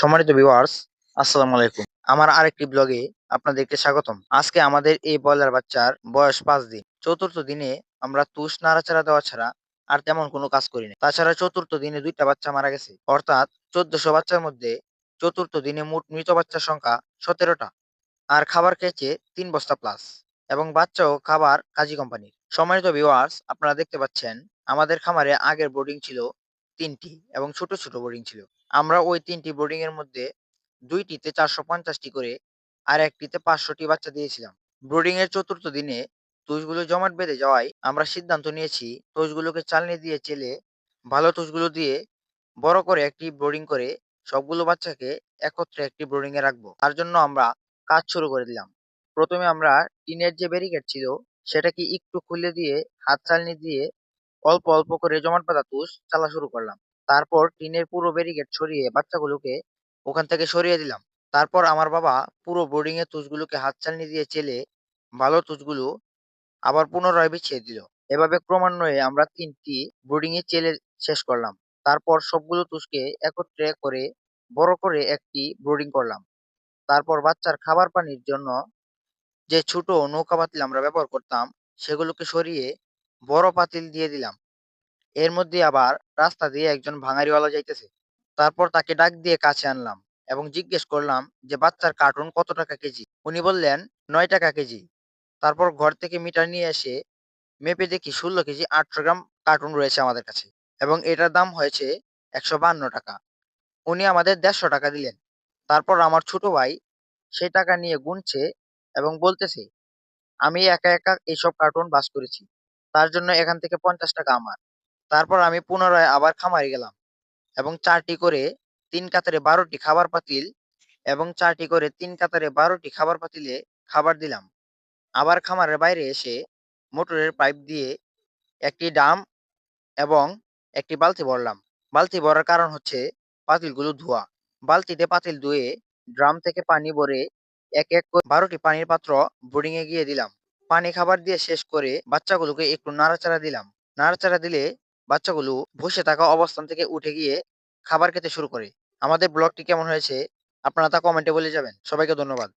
সম্মানিত ভিউয়ার্স আসসালামু আলাইকুম। আমার আরেকটি ব্লগে আপনাদেরকে স্বাগতম। আজকে আমাদের এই ব্রয়লার বাচ্চার বয়স পাঁচ দিন। চতুর্থ দিনে আমরা তুষ নাড়াচাড়া দেওয়া ছাড়া আর তেমন কোনো কাজ করি না। তাছাড়া চতুর্থ দিনে দুইটা বাচ্চা মারা গেছে। অর্থাৎ চোদ্দশো বাচ্চার মধ্যে চতুর্থ দিনে মোট মৃত বাচ্চার সংখ্যা সতেরোটা। আর খাবার খেয়েছে তিন বস্তা প্লাস এবং বাচ্চাও খাবার কাজী কোম্পানির সম্মানিত ভিউয়ার্স আপনারা দেখতে পাচ্ছেন, আমাদের খামারে আগের বোর্ডিং ছিল তিনটি এবং ছোট ছোট বোর্ডিং ছিল। আমরা ওই তিনটি বোর্ডিং এর মধ্যে দুইটিতে চারশো পঞ্চাশটি করে আর একটিতে পাঁচশোটি বাচ্চা দিয়েছিলাম। ব্রোডিং এর চতুর্থ দিনে তুষগুলো জমাট বেঁধে যাওয়ায় আমরা সিদ্ধান্ত নিয়েছি, তুষগুলোকে চালনি দিয়ে চেলে ভালো তুষগুলো দিয়ে বড় করে একটি ব্রোডিং করে সবগুলো বাচ্চাকে একত্রে একটি ব্রোডিং এ রাখব। তার জন্য আমরা কাজ শুরু করে দিলাম। প্রথমে আমরা টিনের যে ব্যারিকেড ছিল, সেটাকে একটু খুলে দিয়ে হাত চালনি দিয়ে অল্প অল্প করে জমাট বাঁধা তুষ চালা শুরু করলাম। তারপর টিনের পুরো ব্যারিকেড সরিয়ে বাচ্চাগুলোকে ওখান থেকে সরিয়ে দিলাম। তারপর আমার বাবা পুরো বোর্ডিং এর তুষগুলোকে হাত চালনি দিয়ে চেলে ভালো তুষগুলো আবার পুনরায় বিছিয়ে দিল। এভাবে ক্রমান্বয়ে আমরা তিনটি বোর্ডিং এ চেলে শেষ করলাম। তারপর সবগুলো তুষকে একত্রে করে বড় করে একটি ব্রোডিং করলাম। তারপর বাচ্চার খাবার পানির জন্য যে ছোট নৌকা পাতিল আমরা ব্যবহার করতাম, সেগুলোকে সরিয়ে বড় পাতিল দিয়ে দিলাম। এর মধ্যে আবার রাস্তা দিয়ে একজন ভাঙাড়িওয়ালা যাইতেছে। তারপর তাকে ডাক দিয়ে কাছে আনলাম এবং জিজ্ঞেস করলাম যে, বাচ্চার কার্টুন কত টাকা কেজি? উনি বললেন, নয় টাকা কেজি। তারপর ঘর থেকে মিটার নিয়ে এসে মেপে দেখি ষোলো কেজি আটশো গ্রাম কার্টুন রয়েছে আমাদের কাছে এবং এটার দাম হয়েছে একশো বান্ন টাকা। উনি আমাদের দেড়শো টাকা দিলেন। তারপর আমার ছোট ভাই সেই টাকা নিয়ে গুনছে এবং বলতেছে, আমি একা একা এইসব কার্টুন বাস করেছি। তার জন্য এখান থেকে পঞ্চাশ টাকা আমার। তারপর আমি পুনরায় আবার খামারে গেলাম এবং চারটি করে তিন কাতারে বারোটি খাবার পাতিল এবং চারটি করে তিন কাতারে বারোটি খাবার পাতিলে খাবার দিলাম। আবার খামারের বাইরে এসে মোটরের পাইপ দিয়ে একটি ডাম এবং একটি বালতি ভরলাম। বালতি ভরার কারণ হচ্ছে পাতিলগুলো ধোয়া। বালতিতে পাতিল ধুয়ে ড্রাম থেকে পানি ভরে এক এক করে বারোটি পানির পাত্র বোর্ডিং এ গিয়ে দিলাম। পানি খাবার দিয়ে শেষ করে বাচ্চাগুলোকে একটু নাড়াচাড়া দিলাম। নাড়াচাড়া দিলে বাচ্চাগুলো বসে থাকা অবস্থান থেকে উঠে গিয়ে খাবার খেতে শুরু করে। আমাদের ব্লগটি কেমন হয়েছে আপনারা তা কমেন্টে বলে যাবেন। সবাইকে ধন্যবাদ।